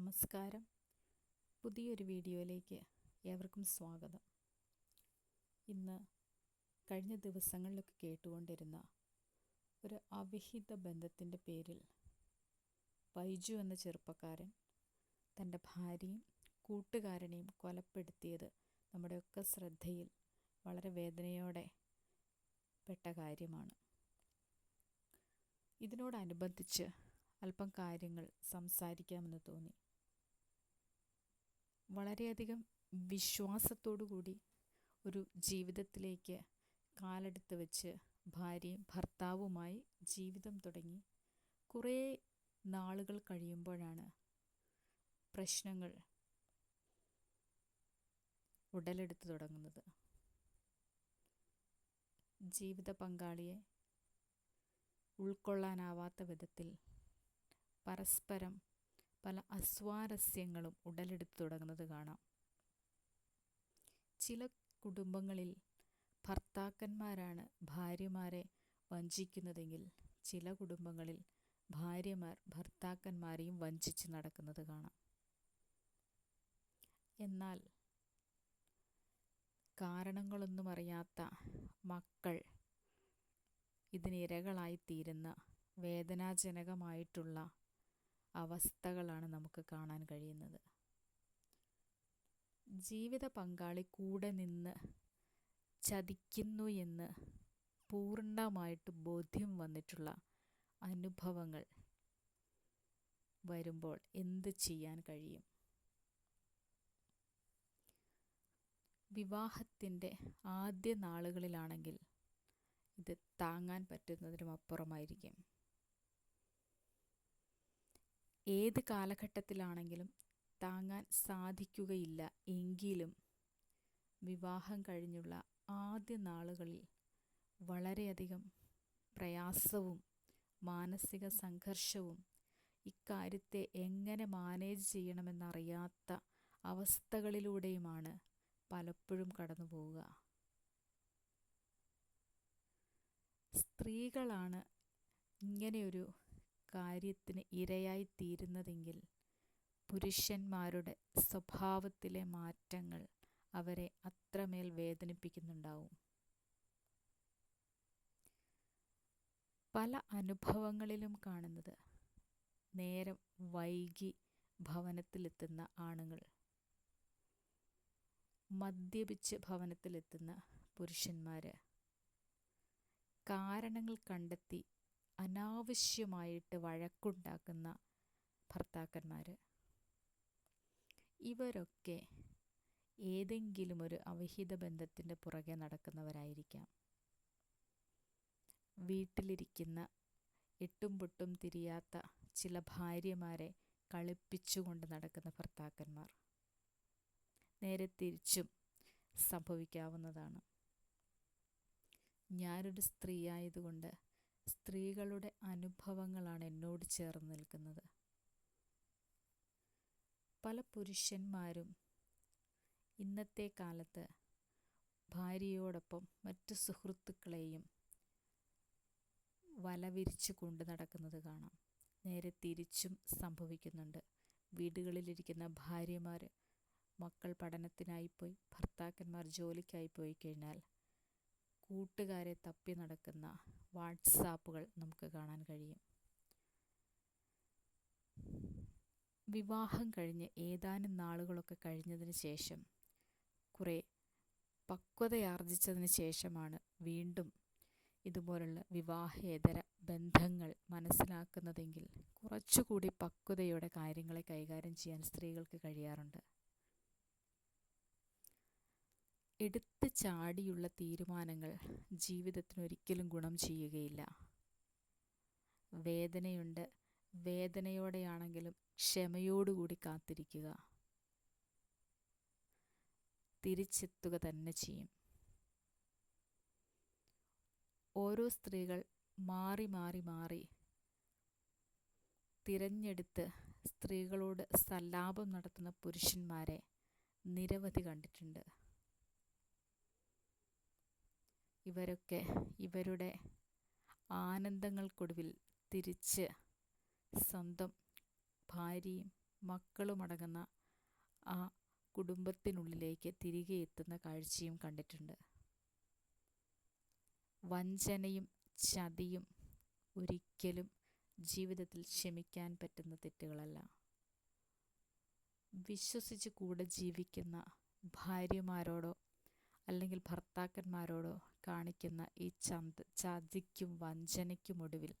നമസ്കാരം. പുതിയൊരു വീഡിയോയിലേക്ക് ഏവർക്കും സ്വാഗതം. ഇന്ന് കഴിഞ്ഞ ദിവസങ്ങളിലൊക്കെ കേട്ടുകൊണ്ടിരുന്ന ഒരു അവിഹിത ബന്ധത്തിന്റെ പേരിൽ ബൈജു എന്ന ചെറുപ്പക്കാരൻ തന്റെ ഭാര്യയും കൂട്ടുകാരനെയും കൊലപ്പെടുത്തിയത് നമ്മുടെയൊക്കെ ശ്രദ്ധയിൽ വളരെ വേദനയോടെ പെട്ട കാര്യമാണ്. ഇതിനോടനുബന്ധിച്ച് അല്പം കാര്യങ്ങൾ സംസാരിക്കാമെന്ന് തോന്നി. വളരെയധികം വിശ്വാസത്തോടു കൂടി ഒരു ജീവിതത്തിലേക്ക് കാലെടുത്ത് വെച്ച് ഭാര്യയും ഭർത്താവുമായി ജീവിതം തുടങ്ങി. കുറേ നാളുകൾ കഴിയുമ്പോഴാണ് പ്രശ്നങ്ങൾ ഉടലെടുത്ത് തുടങ്ങുന്നത്. ജീവിത പങ്കാളിയെ ഉൾക്കൊള്ളാനാവാത്ത വിധത്തിൽ പരസ്പരം പല അസ്വാരസ്യങ്ങളും ഉടലെടുത്ത് തുടങ്ങുന്നത് കാണാം. ചില കുടുംബങ്ങളിൽ ഭർത്താക്കന്മാരാണ് ഭാര്യമാരെ വഞ്ചിക്കുന്നതെങ്കിൽ ചില കുടുംബങ്ങളിൽ ഭാര്യമാർ ഭർത്താക്കന്മാരെയും വഞ്ചിച്ച് നടക്കുന്നത് കാണാം. എന്നാൽ കാരണങ്ങളൊന്നും അറിയാത്ത മക്കൾ ഇതിനിരകളായിത്തീരുന്ന വേദനാജനകമായിട്ടുള്ള അവസ്ഥകളാണ് നമുക്ക് കാണാൻ കഴിയുന്നത്. ജീവിത പങ്കാളി കൂടെ നിന്ന് ചതിക്കുന്നു എന്ന് പൂർണമായിട്ട് ബോധ്യം വന്നിട്ടുള്ള അനുഭവങ്ങൾ വരുമ്പോൾ എന്ത് ചെയ്യാൻ കഴിയും? വിവാഹത്തിന്റെ ആദ്യ നാളുകളിലാണെങ്കിൽ ഇത് താങ്ങാൻ പറ്റുന്നതിനും അപ്പുറമായിരിക്കും. ഏത് കാലഘട്ടത്തിലാണെങ്കിലും താങ്ങാൻ സാധിക്കുകയില്ല എങ്കിലും വിവാഹം കഴിഞ്ഞുള്ള ആദ്യ നാളുകളിൽ വളരെയധികം പ്രയാസവും മാനസിക സംഘർഷവും ഇക്കാര്യത്തെ എങ്ങനെ മാനേജ് ചെയ്യണമെന്നറിയാത്ത അവസ്ഥകളിലൂടെയുമാണ് പലപ്പോഴും കടന്നു പോവുക. സ്ത്രീകളാണ് ഇങ്ങനെയൊരു കാര്യത്തിന് ഇരയായി തീരുന്നതെങ്കിൽ പുരുഷന്മാരുടെ സ്വഭാവത്തിലെ മാറ്റങ്ങൾ അവരെ അത്രമേൽ വേദനിപ്പിക്കുന്നുണ്ടാവും. പല അനുഭവങ്ങളിലും കാണുന്നത് നേരം വൈകി ഭവനത്തിലെത്തുന്ന ആണുങ്ങൾ. മദ്യപിച്ച് ഭവനത്തിലെത്തുന്ന പുരുഷന്മാർ കാരണങ്ങൾ കണ്ടെത്തി അനാവശ്യമായിട്ട് വഴക്കുണ്ടാക്കുന്ന ഭർത്താക്കന്മാർ ഇവരൊക്കെ ഏതെങ്കിലും ഒരു അവിഹിത ബന്ധത്തിന്റെ പുറകെ നടക്കുന്നവരായിരിക്കാം. വീട്ടിലിരിക്കുന്ന എട്ടും പൊട്ടും തിരിയാത്ത ചില ഭാര്യമാരെ കളിപ്പിച്ചുകൊണ്ട് നടക്കുന്ന ഭർത്താക്കന്മാർ നേരെ തിരിച്ചും സംഭവിക്കാവുന്നതാണ്. ഞാനൊരു സ്ത്രീയായതുകൊണ്ട് സ്ത്രീകളുടെ അനുഭവങ്ങളാണ് എന്നോട് ചേർന്ന് നിൽക്കുന്നത്. പല പുരുഷന്മാരും ഇന്നത്തെ കാലത്ത് ഭാര്യയോടൊപ്പം മറ്റു സുഹൃത്തുക്കളെയും വലവിരിച്ചു കൊണ്ട് നടക്കുന്നത് കാണാം. നേരെ തിരിച്ചും സംഭവിക്കുന്നുണ്ട്. വീടുകളിലിരിക്കുന്ന ഭാര്യമാർ മക്കൾ പഠനത്തിനായി പോയി ഭർത്താക്കന്മാർ ജോലിക്കായി പോയി കഴിഞ്ഞാൽ കൂട്ടുകാരെ തപ്പി നടക്കുന്ന വാട്സാപ്പുകൾ നമുക്ക് കാണാൻ കഴിയും. വിവാഹം കഴിഞ്ഞ് ഏതാനും നാളുകളൊക്കെ കഴിഞ്ഞതിന് ശേഷം കുറേ പക്വതയാർജിച്ചതിന് ശേഷമാണ് വീണ്ടും ഇതുപോലുള്ള വിവാഹേതര ബന്ധങ്ങൾ മനസ്സിലാക്കുന്നതെങ്കിൽ കുറച്ചുകൂടി പക്വതയോടെ കാര്യങ്ങളെ കൈകാര്യം ചെയ്യാൻ സ്ത്രീകൾക്ക് കഴിയാറുണ്ട്. എടുത്ത് ചാടിയുള്ള തീരുമാനങ്ങൾ ജീവിതത്തിന് ഒരിക്കലും ഗുണം ചെയ്യുകയില്ല. വേദനയുണ്ട്. വേദനയോടെയാണെങ്കിലും ക്ഷമയോടുകൂടി കാത്തിരിക്കുക. തിരിച്ചെത്തുക തന്നെ ചെയ്യും. ഓരോ സ്ത്രീകൾ മാറി മാറി മാറി തിരഞ്ഞെടുത്ത് സ്ത്രീകളോട് സല്ലാപം നടത്തുന്ന പുരുഷന്മാരെ നിരവധി കണ്ടിട്ടുണ്ട്. ഇവരൊക്കെ ഇവരുടെ ആനന്ദങ്ങൾക്കൊടുവിൽ തിരിച്ച് സ്വന്തം ഭാര്യയും മക്കളുമടങ്ങുന്ന ആ കുടുംബത്തിനുള്ളിലേക്ക് തിരികെ എത്തുന്ന കാഴ്ചയും കണ്ടിട്ടുണ്ട്. വഞ്ചനയും ചതിയും ഒരിക്കലും ജീവിതത്തിൽ ക്ഷമിക്കാൻ പറ്റുന്ന തെറ്റുകളല്ല. വിശ്വസിച്ച് കൂടെ ജീവിക്കുന്ന ഭാര്യമാരോടോ അല്ലെങ്കിൽ ഭർത്താക്കന്മാരോടോ കാണിക്കുന്ന ഈ ചന്ത ചതിക്കും വഞ്ചനയ്ക്കുമൊടുവിൽ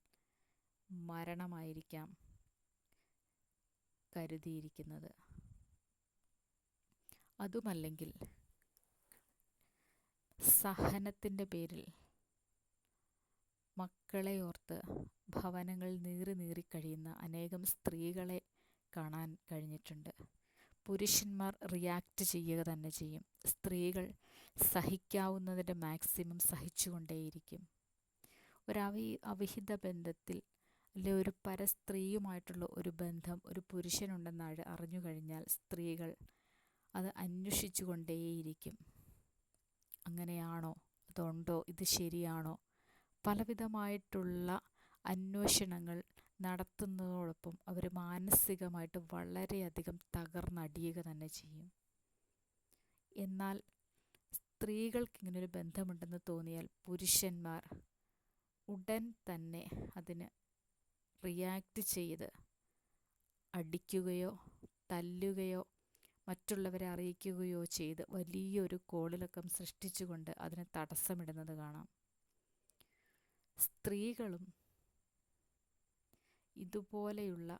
മരണമായിരിക്കാം കരുതിയിരിക്കുന്നത്. അതുമല്ലെങ്കിൽ സഹനത്തിന്റെ പേരിൽ മക്കളെ ഓർത്ത് ഭവനങ്ങളിൽ നീറി നീറി കഴിയുന്ന അനേകം സ്ത്രീകളെ കാണാൻ കഴിഞ്ഞിട്ടുണ്ട്. പുരുഷന്മാർ റിയാക്റ്റ് ചെയ്യുക തന്നെ ചെയ്യും. സ്ത്രീകൾ സഹിക്കാവുന്നതിന്റെ മാക്സിമം സഹിച്ചുകൊണ്ടേയിരിക്കും. ഒരവി അവിഹിത ബന്ധത്തിൽ അല്ലെ ഒരു പരസ്ത്രീയുമായിട്ടുള്ള ഒരു ബന്ധം ഒരു പുരുഷനുണ്ടെന്ന് അറിഞ്ഞു കഴിഞ്ഞാൽ സ്ത്രീകൾ അത് അന്വേഷിച്ചു കൊണ്ടേയിരിക്കും അങ്ങനെയാണോ? അതുണ്ടോ? ഇത് ശരിയാണോ? പലവിധമായിട്ടുള്ള അന്വേഷണങ്ങൾ നടത്തുന്നതോടൊപ്പം അവർ മാനസികമായിട്ട് വളരെയധികം തകർന്നടിയുക തന്നെ ചെയ്യും. എന്നാൽ സ്ത്രീകൾക്ക് ഇങ്ങനൊരു ബന്ധമുണ്ടെന്ന് തോന്നിയാൽ പുരുഷന്മാർ ഉടൻ തന്നെ അതിന് റിയാക്റ്റ് ചെയ്ത് അടിക്കുകയോ തല്ലുകയോ മറ്റുള്ളവരെ അറിയിക്കുകയോ ചെയ്ത് വലിയൊരു കോളിളക്കം സൃഷ്ടിച്ചുകൊണ്ട് അതിന് തടസ്സമിടുന്നത് കാണാം. സ്ത്രീകളും ഇതുപോലെയുള്ള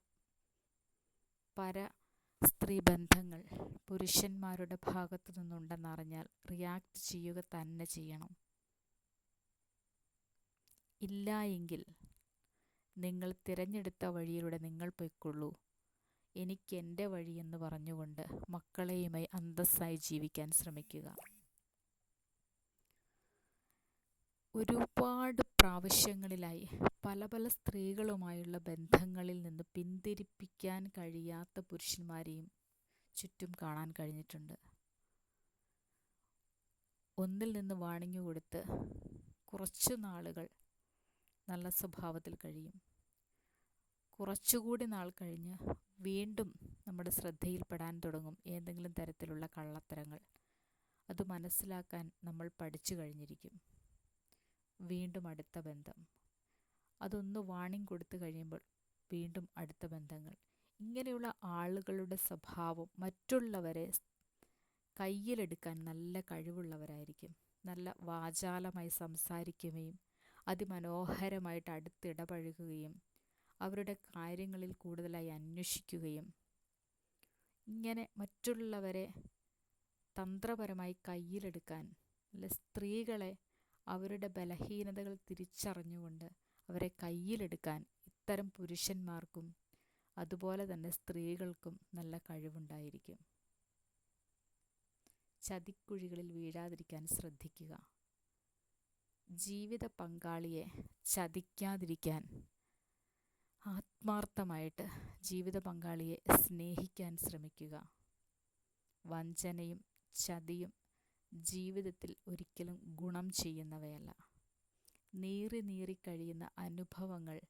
പര സ്ത്രീ ബന്ധങ്ങൾ പുരുഷന്മാരുടെ ഭാഗത്തു നിന്നുണ്ടെന്നറിഞ്ഞാൽ റിയാക്ട് ചെയ്യുക തന്നെ ചെയ്യണം. ഇല്ല എങ്കിൽ നിങ്ങൾ തിരഞ്ഞെടുത്ത വഴിയിലൂടെ നിങ്ങൾ പൊയ്ക്കൊള്ളൂ. എനിക്ക് എന്റെ വഴിയെന്ന് പറഞ്ഞുകൊണ്ട് മക്കളെയുമായി അന്തസ്സായി ജീവിക്കാൻ ശ്രമിക്കുക. ഒരുപാട് പ്രാവശ്യങ്ങളിലായി പല പല സ്ത്രീകളുമായുള്ള ബന്ധങ്ങളിൽ നിന്ന് പിന്തിരിപ്പിക്കാൻ കഴിയാത്ത പുരുഷന്മാരെയും ചുറ്റും കാണാൻ കഴിഞ്ഞിട്ടുണ്ട്. ഒന്നിൽ നിന്ന് വാണിങ്ങു കൊടുത്ത് കുറച്ചു നാളുകൾ നല്ല സ്വഭാവത്തിൽ കഴിയും. കുറച്ചുകൂടി നാൾ കഴിഞ്ഞ് വീണ്ടും നമ്മുടെ ശ്രദ്ധയിൽപ്പെടാൻ തുടങ്ങും ഏതെങ്കിലും തരത്തിലുള്ള കള്ളത്തരങ്ങൾ. അത് മനസ്സിലാക്കാൻ നമ്മൾ പഠിച്ചു കഴിഞ്ഞിരിക്കും. വീണ്ടും അടുത്ത ബന്ധം. അതൊന്ന് വാണിംഗ് കൊടുത്തു കഴിയുമ്പോൾ വീണ്ടും അടുത്ത ബന്ധങ്ങൾ. ഇങ്ങനെയുള്ള ആളുകളുടെ സ്വഭാവം മറ്റുള്ളവരെ കയ്യിലെടുക്കാൻ നല്ല കഴിവുള്ളവരായിരിക്കും. നല്ല വാചാലമായി സംസാരിക്കുകയും അതിമനോഹരമായിട്ട് അടുത്തിടപഴകുകയും അവരുടെ കാര്യങ്ങളിൽ കൂടുതലായി അന്വേഷിക്കുകയും ഇങ്ങനെ മറ്റുള്ളവരെ തന്ത്രപരമായി കയ്യിലെടുക്കാൻ അല്ലെ സ്ത്രീകളെ അവരുടെ ബലഹീനതകൾ തിരിച്ചറിഞ്ഞുകൊണ്ട് അവരെ കയ്യിലെടുക്കാൻ ഇത്തരം പുരുഷന്മാർക്കും അതുപോലെ തന്നെ സ്ത്രീകൾക്കും നല്ല കഴിവുണ്ടായിരിക്കും. ചതിക്കുഴികളിൽ വീഴാതിരിക്കാൻ ശ്രദ്ധിക്കുക. ജീവിത പങ്കാളിയെ ചതിക്കാതിരിക്കാൻ ആത്മാർത്ഥമായിട്ട് ജീവിത പങ്കാളിയെ സ്നേഹിക്കാൻ ശ്രമിക്കുക. വഞ്ചനയും ചതിയും ജീവിതത്തിൽ ഒരിക്കലും ഗുണം ചെയ്യുന്നവയല്ല. നീറി നീറി കഴിയുന്ന അനുഭവങ്ങൾ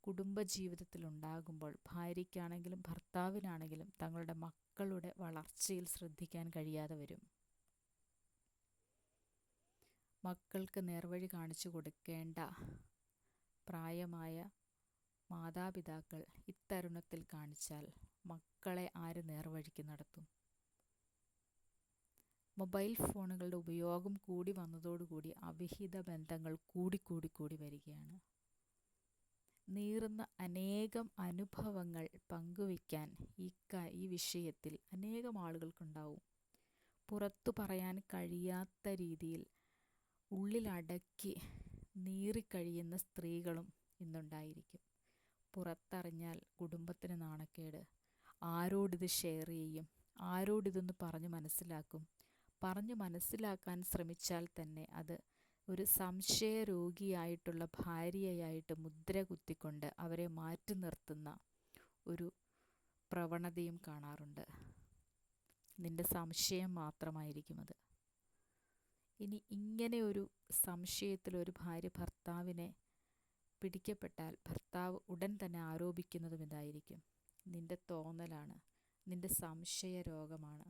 കുടുംബജീവിതത്തിൽ ഉണ്ടാകുമ്പോൾ ഭാര്യയ്ക്കാണെങ്കിലും ഭർത്താവിനാണെങ്കിലും തങ്ങളുടെ മക്കളുടെ വളർച്ചയിൽ ശ്രദ്ധിക്കാൻ കഴിയാതെ വരും. മക്കൾക്ക് നേർവഴി കാണിച്ചു കൊടുക്കേണ്ട പ്രായമായ മാതാപിതാക്കൾ ഇത്തരുണത്തിൽ കാണിച്ചാൽ മക്കളെ ആര് നേർവഴിക്ക് നടത്തും? മൊബൈൽ ഫോണുകളുടെ ഉപയോഗം കൂടി വന്നതോടുകൂടി അവിഹിത ബന്ധങ്ങൾ കൂടിക്കൂടി കൂടി വരികയാണ്. നീറുന്ന അനേകം അനുഭവങ്ങൾ പങ്കുവയ്ക്കാൻ ഈ ക ഈ വിഷയത്തിൽ അനേകം ആളുകൾക്കുണ്ടാവും. പുറത്തു പറയാൻ കഴിയാത്ത രീതിയിൽ ഉള്ളിലടക്കി നീറിക്കഴിയുന്ന സ്ത്രീകളും ഇന്നുണ്ടായിരിക്കും. പുറത്തറിഞ്ഞാൽ കുടുംബത്തിന് നാണക്കേട്. ആരോടിത് ഷെയർ ചെയ്യും? ആരോടിതൊന്ന് പറഞ്ഞ് മനസ്സിലാക്കും? പറഞ്ഞ് മനസ്സിലാക്കാൻ ശ്രമിച്ചാൽ തന്നെ അത് ഒരു സംശയരോഗിയായിട്ടുള്ള ഭാര്യയായിട്ട് മുദ്ര കുത്തിക്കൊണ്ട് അവരെ മാറ്റി നിർത്തുന്ന ഒരു പ്രവണതയും കാണാറുണ്ട്. നിന്റെ സംശയം മാത്രമായിരിക്കും അത്. ഇനി ഇങ്ങനെ ഒരു സംശയത്തിൽ ഒരു ഭാര്യ ഭർത്താവിനെ പിടിക്കപ്പെട്ടാൽ ഭർത്താവ് ഉടൻ തന്നെ ആരോപിക്കുന്നതും ഇതായിരിക്കും. നിന്റെ തോന്നലാണ്. നിന്റെ സംശയ രോഗമാണ്